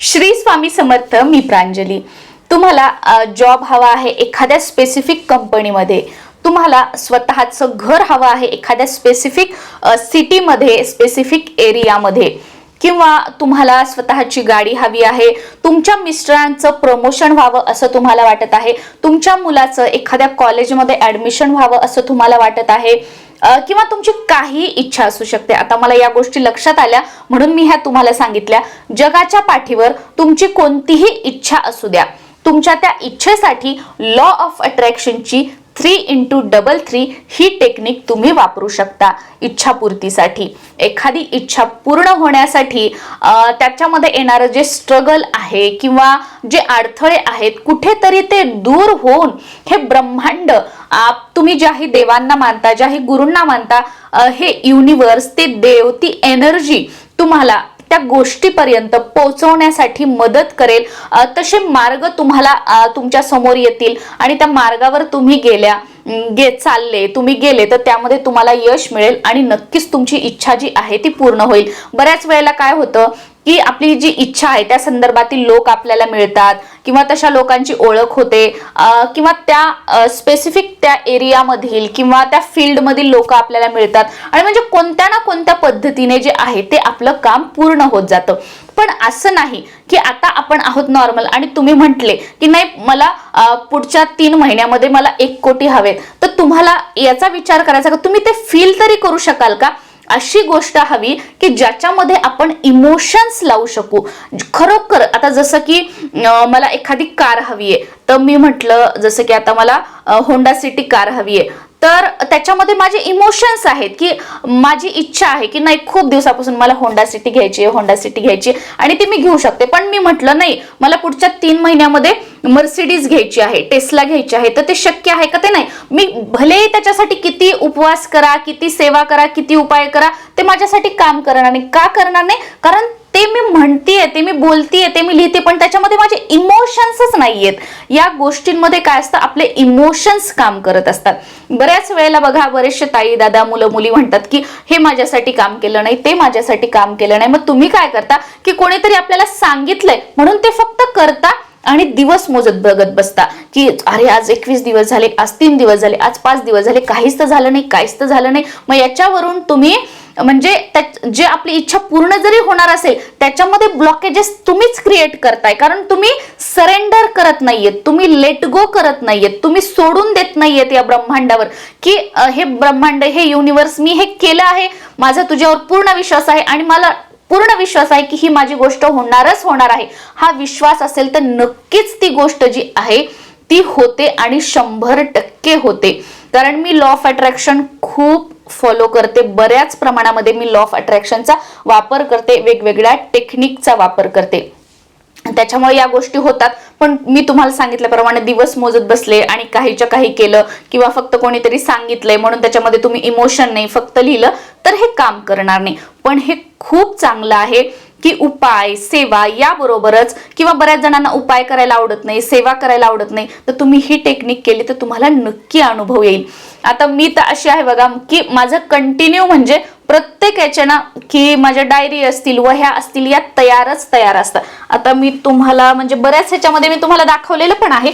श्री स्वामी समर्थ मी प्रांजली. तुम्हाला जॉब हवा आहे एखाद्या स्पेसिफिक कंपनीमध्ये तुम्हाला स्वतःचं घर हवं आहे एखाद्या स्पेसिफिक सिटीमध्ये स्पेसिफिक एरियामध्ये किंवा तुम्हाला स्वतःची गाडी हवी आहे तुमच्या मिस्टरांचं प्रमोशन व्हावं असं तुम्हाला वाटत आहे तुमच्या मुलाचं एखाद्या कॉलेजमध्ये ऍडमिशन व्हावं असं तुम्हाला वाटत आहे किंवा तुमची काही इच्छा असू शकते. आता मला या गोष्टी लक्षात आल्या म्हणून मी ह्या तुम्हाला सांगितल्या. जगाच्या पाठीवर तुमची कोणतीही इच्छा असू द्या. तुमच्या त्या इच्छेसाठी लॉ ऑफ अट्रॅक्शनची थ्री इंटू डबल थ्री ही टेक्निक तुम्ही वापरू शकता इच्छापूर्तीसाठी. एखादी इच्छा पूर्ण होण्यासाठी त्याच्यामध्ये येणारं जे स्ट्रगल आहे किंवा जे अडथळे आहेत कुठेतरी ते दूर होऊन हे ब्रह्मांड तुम्ही ज्याही देवांना मानता ज्याही गुरूंना मानता हे युनिवर्स ते देव ती एनर्जी तुम्हाला त्या गोष्टीपर्यंत पोहोचवण्यासाठी मदत करेल. तसे मार्ग तुम्हाला तुमच्यासमोर येतील आणि त्या मार्गावर तुम्ही गेल्या गे चालले तुम्ही गेले तर त्यामध्ये तुम्हाला यश मिळेल आणि नक्कीच तुमची इच्छा जी आहे ती पूर्ण होईल. बऱ्याच वेळेला काय होतं की आपली जी इच्छा आहे त्या संदर्भातील लोक आपल्याला मिळतात किंवा तशा लोकांची ओळख होते किंवा त्या स्पेसिफिक त्या एरियामधील किंवा त्या फील्डमधील लोक आपल्याला मिळतात. आणि म्हणजे कोणत्या ना कोणत्या पद्धतीने जे आहे ते आपलं काम पूर्ण होत जातं. पण असं नाही की आता आपण आहोत नॉर्मल आणि तुम्ही म्हटले की नाही मला पुढच्या तीन महिन्यामध्ये मला एक कोटी हवेत तर तुम्हाला याचा विचार करायचा का? तुम्ही ते फील तरी करू शकाल का? अशी गोष्ट हवी की ज्याच्यामध्ये आपण इमोशन्स लावू शकू. खरोखर आता जसं की मला एखादी कार हवी आहे तर मी म्हटलं जसं की आता मला होंडा सिटी कार हवी आहे तर त्याच्यामध्ये माझे इमोशन्स आहेत की माझी इच्छा आहे की नाही खूप दिवसापासून मला होंडा सिटी घ्यायची आहे होंडा सिटी घ्यायची आहे आणि ती मी घेऊ शकते. पण मी म्हटलं नाही मला पुढच्या तीन महिन्यामध्ये मर्सिडीज घ्यायची आहे टेस्ला घ्यायची आहे तर ते शक्य आहे का ते नाही? मी भले त्याच्यासाठी किती उपवास करा किती सेवा करा किती उपाय करा ते माझ्यासाठी काम करणार नाही का करणार नाही? कारण ते मी म्हणतीये ते मी बोलतीये ते मी लिहिते पण त्याच्यामध्ये माझे इमोशन्सच नाहीयेत. या गोष्टींमध्ये काय असतं आपले इमोशन्स काम करत असतात. बऱ्याच वेळेला बघा बरेचसे ताई दादा मुलं मुली म्हणतात की हे माझ्यासाठी काम केलं नाही ते माझ्यासाठी काम केलं नाही. मग तुम्ही काय करता की कोणीतरी आपल्याला सांगितलंय म्हणून ते फक्त करता आणि दिवस मोजत बघत बसता की अरे आज एकवीस दिवस झाले आज तीन दिवस झाले आज पाच दिवस झाले काहीच तर झालं नाही काहीच तर झालं नाही. मग याच्यावरून तुम्ही म्हणजे त्या- जे आपली इच्छा पूर्ण जरी होणार असेल त्याच्यामध्ये ब्लॉकेजेस तुम्हीच क्रिएट करताय. कारण तुम्ही सरेंडर करत नाहीयेत तुम्ही लेट गो करत नाहीयेत तुम्ही सोडून देत नाहीयेत या ब्रह्मांडावर. की हे ब्रह्मांड हे युनिवर्स मी हे केलं आहे माझा तुझ्यावर पूर्ण विश्वास आहे आणि मला पूर्ण विश्वास आहे की ही माझी गोष्ट होणारच होणार आहे. हा विश्वास असेल तर नक्कीच ती गोष्ट जी आहे ती होते आणि शंभर टक्के होते. कारण मी लॉ ऑफ अट्रॅक्शन खूप फॉलो करते. बऱ्याच प्रमाणामध्ये मी लॉ ऑफ अट्रॅक्शनचा वापर करते. वेगवेगळ्या टेक्निकचा वापर करते. त्याच्यामुळे या गोष्टी होतात. पण मी तुम्हाला सांगितल्याप्रमाणे दिवस मोजत बसले आणि काहीच्या काही केलं किंवा फक्त कोणीतरी सांगितलंय म्हणून त्याच्यामध्ये तुम्ही इमोशन नाही फक्त लिहिलं तर हे काम करणार नाही. पण हे खूप चांगलं आहे. की उपाय सेवा याबरोबरच किंवा बऱ्याच जणांना उपाय करायला आवडत नाही सेवा करायला आवडत नाही तर तुम्ही ही टेक्निक केली तर तुम्हाला नक्की अनुभव येईल. आता मी तर अशी आहे बघा की माझं कंटिन्यू म्हणजे प्रत्येक याच्या ना की माझ्या डायरी असतील वह्या असतील या तयारच तयार असतात. आता मी तुम्हाला म्हणजे बऱ्याच ह्याच्यामध्ये मी तुम्हाला दाखवलेलं पण आहे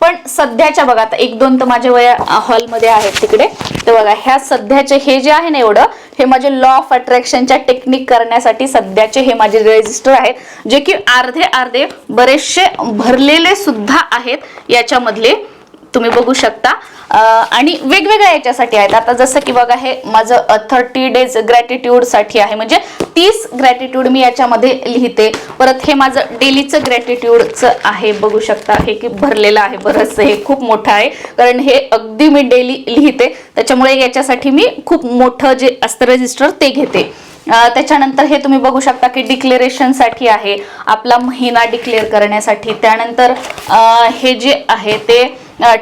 पण सध्याच्या बघा आता एक दोन तर माझ्या वया हॉलमध्ये आहेत तिकडे. तर बघा ह्या सध्याचे हे जे आहे ना एवढं हे माझे लॉ ऑफ अट्रॅक्शनच्या टेक्निक करण्यासाठी सध्याचे हे माझे रजिस्टर आहेत जे की अर्धे अर्धे बरेचसे भरलेले सुद्धा आहेत याच्यामधले तुम्ही बघू शकता. आणि वेगवेगळ्या याच्यासाठी आहेत. आता जसं की बघा हे माझं थर्टी डेज ग्रॅटिट्यूडसाठी आहे. म्हणजे तीस ग्रॅटिट्यूड मी याच्यामध्ये लिहिते. परत हे माझं डेलीचं ग्रॅटिट्यूडचं आहे. बघू शकता हे की भरलेलं आहे. बरंच हे खूप मोठं आहे. कारण हे अगदी मी डेली लिहिते. त्याच्यामुळे याच्यासाठी मी खूप मोठं जे असतं रजिस्टर ते घेते. त्याच्यानंतर हे तुम्ही बघू शकता की डिक्लेरेशनसाठी आहे. आपला महिना डिक्लेअर करण्यासाठी. त्यानंतर हे जे आहे ते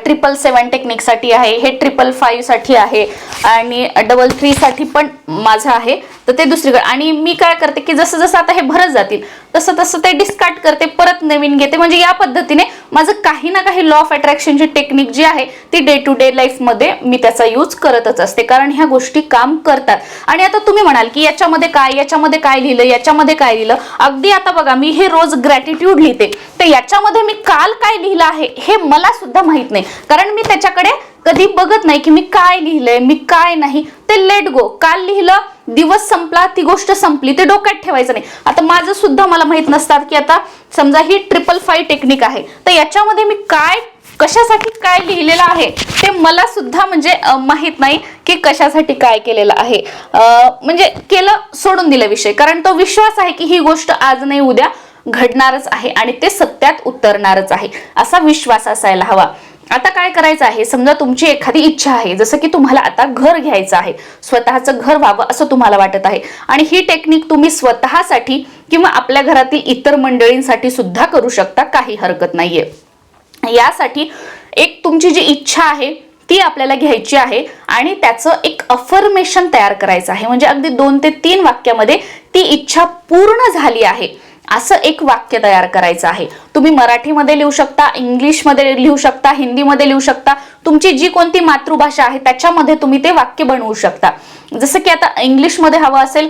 ट्रिपल सेवन टेक्निकसाठी आहे हे ट्रिपल फाईव्हसाठी आहे आणि डबल थ्रीसाठी पण माझं आहे. तर ते दुसरीकडे. आणि मी काय करते की जसं जसं आता हे भरत जातील तसं तसं ते डिस्कार्ड करते परत नवीन घेते. म्हणजे या पद्धतीने माझं काही ना काही लॉ ऑफ अट्रॅक्शनची टेक्निक जी आहे ती डे टू डे लाईफमध्ये मी त्याचा यूज करतच असते. कारण ह्या गोष्टी काम करतात. आणि आता तुम्ही म्हणाल की याच्यामध्ये काय याच्यामध्ये काय लिहिलं याच्यामध्ये काय लिहिलं? अगदी आता बघा मी हे रोज ग्रॅटिट्यूड लिहिते. तर याच्यामध्ये मी काल काय लिहिलं आहे हे मला सुद्धा माहीत नाही. कारण मी त्याच्याकडे कधी बघत नाही की मी काय लिहिलंय मी काय नाही. ते लेट गो काल लिहिलं दिवस संपला ती गोष्ट संपली. ते डोक्यात ठेवायचं नाही. आता माझं सुद्धा मला माहीत नसतात की आता समजा ही ट्रिपल फाय टेक्निक आहे. तर याच्यामध्ये मी काय कशासाठी काय लिहिलेलं आहे ते मला सुद्धा म्हणजे माहीत माहीत नाही की कशासाठी काय केलेलं आहे. म्हणजे केलं सोडून दिलं विषय. कारण तो विश्वास आहे की ही गोष्ट आज नाही उद्या घडणारच आहे आणि ते सत्यात उतरणारच आहे. असा विश्वास असायला हवा. आता काय करायचं आहे? समजा तुमची एखादी इच्छा आहे जसं की तुम्हाला आता घर घ्यायचं आहे स्वतःचं घर व्हावं असं तुम्हाला वाटत आहे. आणि ही टेक्निक तुम्ही स्वतःसाठी किंवा आपल्या घरातील इतर मंडळींसाठी सुद्धा करू शकता काही हरकत नाहीये. यासाठी एक तुमची जी इच्छा आहे ती आपल्याला घ्यायची आहे आणि त्याचं एक अफर्मेशन तयार करायचं आहे. म्हणजे अगदी दोन ते तीन वाक्यामध्ये ती इच्छा पूर्ण झाली आहे. असं एक वाक्य तयार करायचं आहे. तुम्ही मराठीमध्ये लिहू शकता इंग्लिशमध्ये लिहू शकता हिंदीमध्ये लिहू शकता. तुमची जी कोणती मातृभाषा आहे त्याच्यामध्ये तुम्ही ते वाक्य बनवू शकता. जसं की आता इंग्लिशमध्ये हवं असेल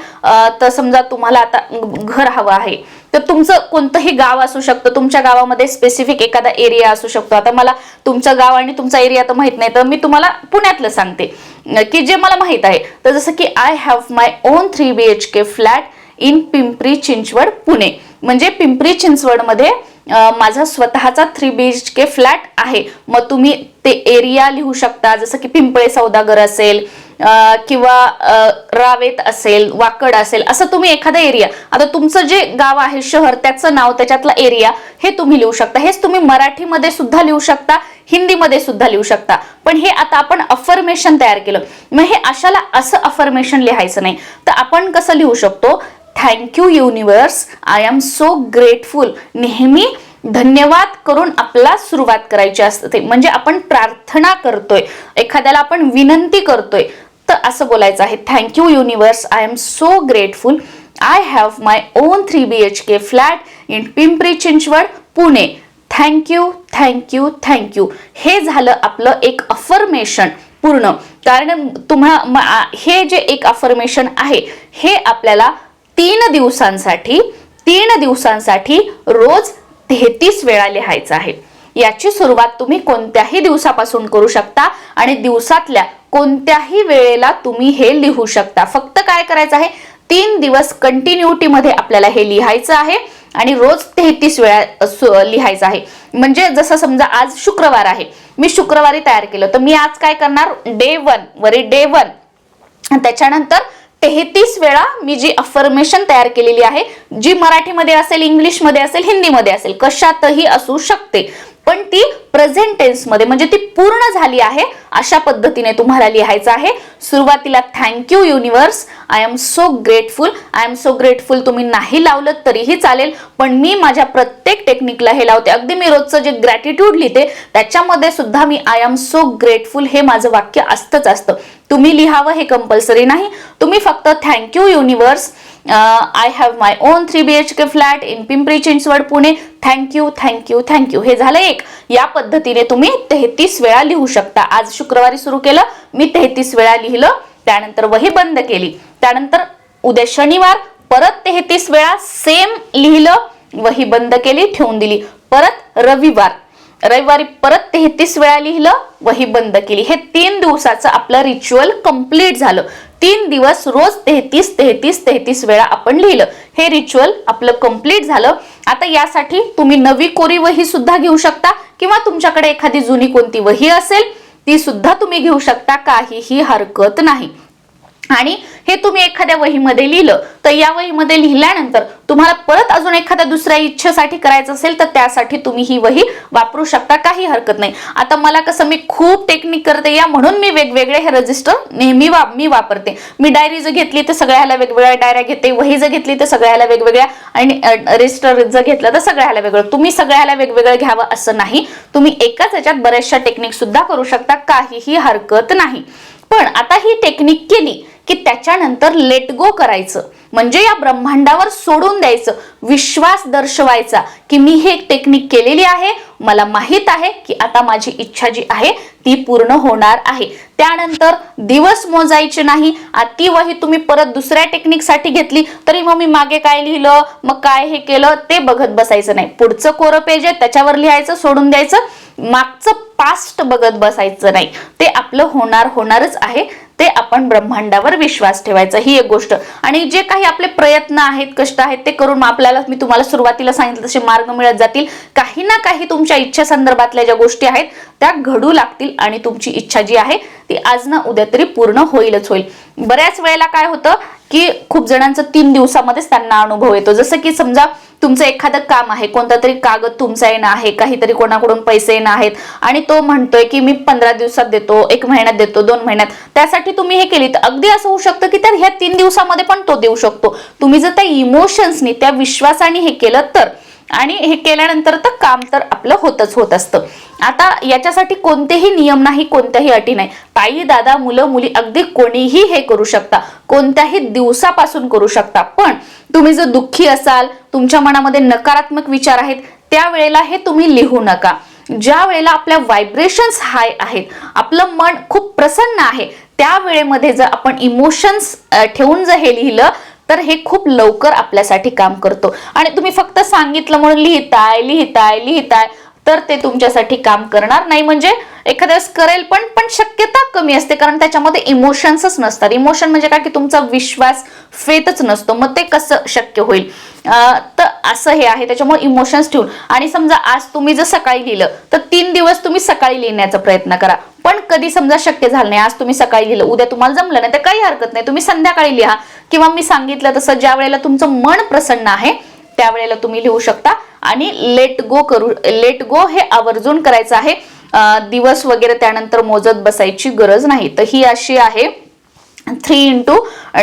तर समजा तुम्हाला आता घर हवं आहे. तर तुमचं कोणतंही गाव असू शकतं. तुमच्या गावामध्ये स्पेसिफिक एखादा एरिया असू शकतो. आता मला तुमचं गाव आणि तुमचा एरिया तर माहीत नाही तर मी तुम्हाला पुण्यातलं सांगते. की जे मला माहीत आहे. तर जसं की I have my own three B H K flat in Pimpri Chinchwad Pune. म्हणजे पिंपरी चिंचवडमध्ये माझा स्वतःचा three B H K flat आहे. मग तुम्ही ते एरिया लिहू शकता. जसं की पिंपळे सौदागर असेल किंवा रावेत असेल वाकड असेल असं तुम्ही एखादा एरिया आता तुमचं जे गाव आहे शहर त्याचं नाव त्याच्यातला एरिया हे तुम्ही लिहू शकता. हेच तुम्ही मराठीमध्ये सुद्धा लिहू शकता हिंदीमध्ये सुद्धा लिहू शकता. पण हे आता आपण अफर्मेशन तयार केलं. मग हे अशाला असं अफर्मेशन लिहायचं नाही. तर आपण कसं लिहू शकतो? Thank you universe I am so grateful नेहमी धन्यवाद करून आपला सुरुवात करायची असते. म्हणजे आपण प्रार्थना करतोय. एखाद्याला आपण विनंती करतोय. तर असं बोलायचं आहे. Thank you universe I am so grateful I have my own three B H K flat in Pimpri Chinchwad Pune thank you thank you thank you हे झालं आपलं एक अफर्मेशन पूर्ण. कारण तुम्हा हे जे एक अफर्मेशन आहे हे आपल्याला तीन दिवसांसाठी तीन दिवसांसाठी रोज तेहतीस वेळा लिहायचं आहे. याची सुरुवात तुम्ही कोणत्याही दिवसापासून करू शकता आणि दिवसातल्या कोणत्याही वेळेला तुम्ही हे लिहू शकता. फक्त काय करायचं आहे? तीन दिवस कंटिन्युटी मध्ये आपल्याला हे लिहायचं आहे आणि रोज तेहतीस वेळा लिहायचं आहे. म्हणजे जसं समजा आज शुक्रवार आहे. मी शुक्रवारी तयार केलं. तर मी आज काय करणार? डे वन वरी डे वन त्याच्यानंतर तेहतीस वेळा मी जी अफर्मेशन तयार केलेली आहे जी मराठीमध्ये असेल इंग्लिशमध्ये असेल हिंदीमध्ये असेल कशातही असू शकते. पण ती प्रेझेंट टेन्समध्ये म्हणजे ती पूर्ण झाली आहे अशा पद्धतीने तुम्हाला लिहायचं आहे. सुरुवातीला thank you universe I am so grateful I am so grateful तुम्ही नाही लावलं तरीही चालेल पण मी माझ्या प्रत्येक टेक्निकला हे लावते. अगदी मी रोजचं जे ग्रॅटिट्यूड लिहिते त्याच्यामध्ये सुद्धा मी आय एम सो ग्रेटफुल हे माझं वाक्य असतंच असतं. तुम्ही लिहावं हे कंपल्सरी नाही. तुम्ही फक्त thank you universe I have my own three B H K flat in Pimpri Chinchwad Pune. Thank you thank you thank you हे झालं एक. या पद्धतीने तुम्ही तेहतीस वेळा लिहू शकता. आज शुक्रवारी सुरू केलं मी तेहतीस वेळा लिहिलं त्यानंतर वही बंद केली. त्यानंतर उद्या शनिवार परत तेहतीस वेळा सेम लिहिलं वही बंद केली ठेवून दिली. परत रविवार रविवारी परत तेहतीस वेळा लिहिलं वही बंद केली. हे तीन दिवसाचं आपलं रिच्युअल कंप्लीट झालं. तीन दिवस रोज तेहतीस तेहतीस तेहतीस वेळा आपण लिहिलं. हे रिच्युअल आपलं कंप्लीट झालं. आता यासाठी तुम्ही नवी कोरी वही सुद्धा घेऊ शकता किंवा तुमच्याकडे एखादी जुनी कोणती वही असेल ती सुद्धा तुम्ही घेऊ शकता. काहीही हरकत नाही. आणि हे तुम्ही एखाद्या वहीमध्ये लिहिलं तर या वहीमध्ये लिहिल्यानंतर तुम्हाला परत अजून एखाद्या दुसऱ्या इच्छेसाठी करायचं असेल तर त्यासाठी तुम्ही ही वही वापरू शकता काही हरकत नाही. आता मला कसं मी खूप टेक्निक करते या म्हणून मी वेगवेगळे हे रजिस्टर नेहमी वा मी वापरते. मी डायरी जर घेतली तर सगळ्याला वेगवेगळ्या डायऱ्या घेते. वही जर घेतली तर सगळ्याला वेगवेगळ्या. आणि रजिस्टर जर घेतलं तर सगळ्याला वेगळं. तुम्ही सगळ्याला वेगवेगळं घ्यावं असं नाही. तुम्ही एकाच याच्यात बऱ्याचशा टेक्निक सुद्धा करू शकता काहीही हरकत नाही. पण आता ही टेक्निक केली की त्याच्यानंतर लेट गो करायचं. म्हणजे या ब्रह्मांडावर सोडून द्यायचं. विश्वास दर्शवायचा की मी हे टेक्निक केलेली आहे. मला माहीत आहे की आता माझी इच्छा जी आहे ती पूर्ण होणार आहे. त्यानंतर दिवस मोजायचे नाही. ती वही तुम्ही परत दुसऱ्या टेक्निकसाठी घेतली तरी मग मी मागे काय लिहिलं मग काय हे केलं ते बघत बसायचं नाही. पुढचं कोरं पेज आहे त्याच्यावर लिहायचं सोडून द्यायचं. मागचं पास्ट बघत बसायचं नाही. ते आपलं होणार होणारच आहे. ते आपण ब्रह्मांडावर विश्वास ठेवायचा ही एक गोष्ट. आणि जे काही आपले प्रयत्न आहेत कष्ट आहेत ते करून आपल्याला मी तुम्हाला सुरुवातीला सांगितलं तसे मार्ग मिळत जातील. काही ना काही तुमच्या इच्छा संदर्भातल्या ज्या गोष्टी आहेत त्या घडू लागतील आणि तुमची इच्छा जी आहे ती आज ना उद्या तरी पूर्ण होईलच होईल. बऱ्याच वेळेला काय होतं की खूप जणांचं तीन दिवसामध्येच त्यांना अनुभव येतो. जसं की समजा तुमचं एखादं काम आहे कोणता तरी कागद तुमचा येणं आहे काहीतरी कोणाकडून पैसे येणं आहेत आणि तो म्हणतोय की मी पंधरा दिवसात देतो एक महिन्यात देतो दोन महिन्यात. त्यासाठी तुम्ही हे केली तर अगदी असं होऊ शकतं की तर ह्या तीन दिवसामध्ये पण तो देऊ शकतो. तुम्ही जर त्या इमोशन्सनी त्या विश्वासाने हे केलं तर आणि हे केल्यानंतर तर काम तर आपलं होतच होत असतं. आता याच्यासाठी कोणतेही नियम नाही कोणत्याही अटी नाही. ताई दादा मुलं मुली अगदी कोणीही हे करू शकता. कोणत्याही दिवसापासून करू शकता. पण तुम्ही जर दुःखी असाल तुमच्या मनामध्ये नकारात्मक विचार आहेत त्यावेळेला हे तुम्ही लिहू नका. ज्या वेळेला आपल्या व्हायब्रेशन्स हाय आहेत आपलं मन खूप प्रसन्न आहे त्या वेळेमध्ये जर आपण इमोशन्स ठेवून जर हे लिहिलं तर हे खूप लवकर आपल्यासाठी काम करतो. आणि तुम्ही फक्त सांगितलं म्हणून लिहिताय लिहिताय लिहिताय तर ते तुमच्यासाठी काम करणार नाही. म्हणजे एखाद्या वेळेस करेल पण पण शक्यता कमी असते. कारण त्याच्यामध्ये इमोशन्सच नसतात. इमोशन म्हणजे काय? की तुमचा विश्वास फेतच नसतो. मग ते कसं शक्य होईल? तर असं हे आहे. त्याच्यामुळे इमोशन्स ठेवून. आणि समजा आज तुम्ही जर सकाळी लिहिलं तर तीन दिवस तुम्ही सकाळी लिहिण्याचा प्रयत्न करा. पण कधी समजा शक्य झालं नाही आज तुम्ही सकाळी लिहिलं उद्या तुम्हाला जमलं नाही तर काही हरकत नाही. तुम्ही संध्याकाळी लिहा. किंवा मी सांगितलं तसं ज्या वेळेला तुमचं मन प्रसन्न आहे त्यावेळेला तुम्ही लिहू शकता. आणि लेट गो करू लेट गो हे आवर्जून करायचं आहे. दिवस वगैरे त्यानंतर मोजत बसायची गरज नाही. तर ही अशी आहे three into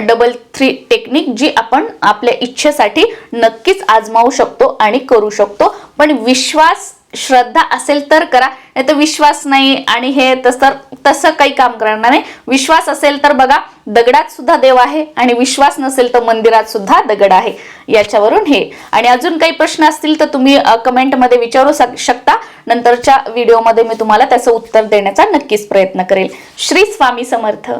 double three technique जी आपण आपल्या इच्छेसाठी नक्कीच आजमावू शकतो आणि करू शकतो. पण विश्वास श्रद्धा असेल तर करा नाही तर विश्वास नाही आणि हे तसं तसं काही काम करणार नाही. विश्वास असेल तर बघा दगडात सुद्धा देव आहे आणि विश्वास नसेल तर मंदिरात सुद्धा दगड आहे. याच्यावरून हे. आणि अजून काही प्रश्न असतील तर तुम्ही कमेंटमध्ये विचारू शकता. नंतरच्या व्हिडिओमध्ये मी तुम्हाला त्याचं उत्तर देण्याचा नक्कीच प्रयत्न करेल. श्री स्वामी समर्थ.